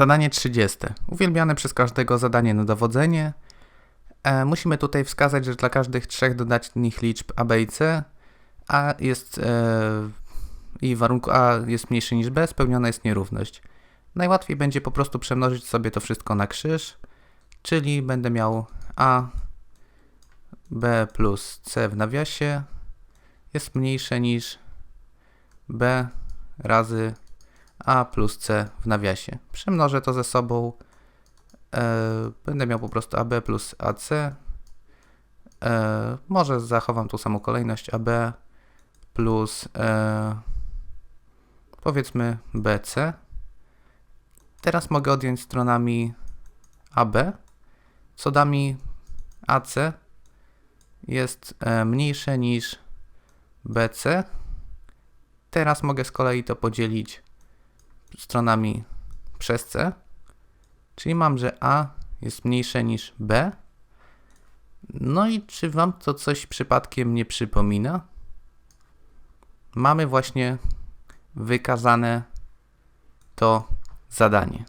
Zadanie 30. Uwielbiane przez każdego zadanie na dowodzenie. E, musimy tutaj wskazać, że dla każdych trzech dodatnich liczb a, b i c a jest e, i warunku a jest mniejszy niż b, spełniona jest nierówność. Najłatwiej będzie po prostu przemnożyć sobie to wszystko na krzyż, czyli będę miał a b plus c w nawiasie jest mniejsze niż b razy a plus c w nawiasie. Przemnożę to ze sobą. E, będę miał po prostu ab plus ac. E, może zachowam tą samą kolejność ab plus e, powiedzmy bc. Teraz mogę odjąć stronami ab, co da mi ac jest mniejsze niż bc. Teraz mogę z kolei to podzielić stronami przez C, czyli mam, że A jest mniejsze niż B. No i czy Wam to coś przypadkiem nie przypomina? Mamy właśnie wykazane to zadanie.